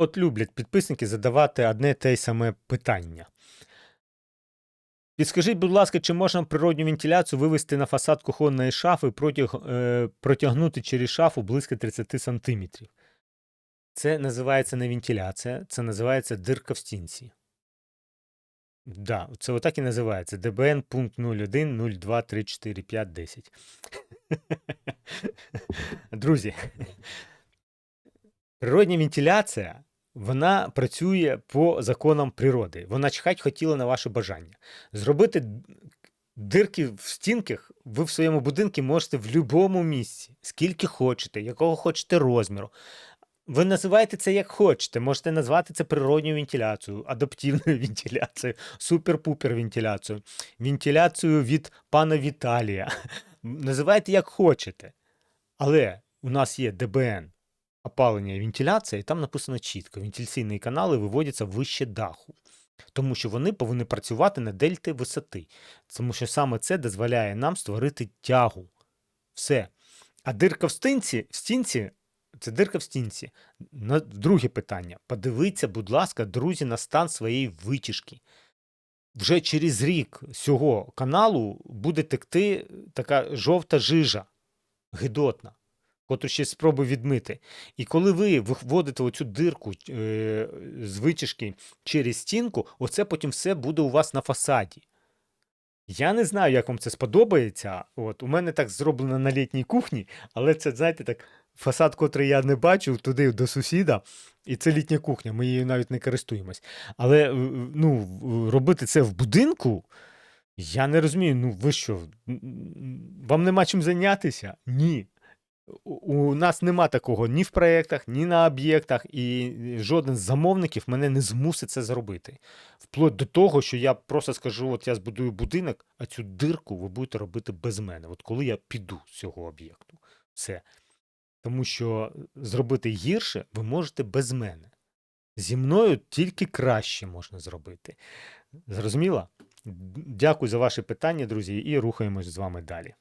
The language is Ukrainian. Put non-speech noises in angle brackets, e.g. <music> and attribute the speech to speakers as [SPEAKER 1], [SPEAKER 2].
[SPEAKER 1] От люблять підписники задавати одне те й саме питання. Підскажіть, будь ласка, чи можна природню вентиляцію вивести на фасад кухонної шафи протяг, е, протягнути через шафу близько 30 см? Це називається не вентиляція, це називається дирка в стінці. Да, це отак і називається. ДБН пункт 01 02 3 4 5 10. Друзі, природня вентиляція, вона працює по законам природи. Вона чхать хотіла на ваше бажання. Зробити дирки в стінках ви в своєму будинку можете в будь-якому місці, скільки хочете, якого хочете розміру. Ви називаєте це як хочете. Можете назвати це природньою вентиляцією, адаптивною <laughs> вентиляцією, супер-пупер вентиляцією, вентиляцією від пана Віталія. <laughs> Називайте як хочете. Але у нас є ДБН опалення і вентиляція, і там написано чітко: вентиляційні канали виводяться вище даху. Тому що вони повинні працювати на дельти висоти. Тому що саме це дозволяє нам створити тягу. Все. А дирка в стінці, в стінці це дирка в стінці. Друге питання. Подивіться, будь ласка, друзі, на стан своєї витяжки. Вже через рік цього каналу буде текти така жовта жижа, гидотна, котру ще спробую відмити. І коли ви виводите оцю дирку е, з витяжки через стінку, оце потім все буде у вас на фасаді. Я не знаю, як вам це сподобається. От, у мене так зроблено на літній кухні, але це, знаєте, так, фасад, котрий я не бачив, туди до сусіда, і це літня кухня, ми її навіть не користуємось. Але ну, робити це в будинку, я не розумію, ну ви що, вам нема чим зайнятися? Ні. У нас нема такого ні в проєктах, ні на об'єктах, і жоден з замовників мене не змусить це зробити. Вплоть до того, що я просто скажу: от я збудую будинок, а цю дирку ви будете робити без мене. От коли я піду з цього об'єкту. Все. Тому що зробити гірше ви можете без мене. Зі мною тільки краще можна зробити. Зрозуміло? Дякую за ваші питання, друзі, і рухаємось з вами далі.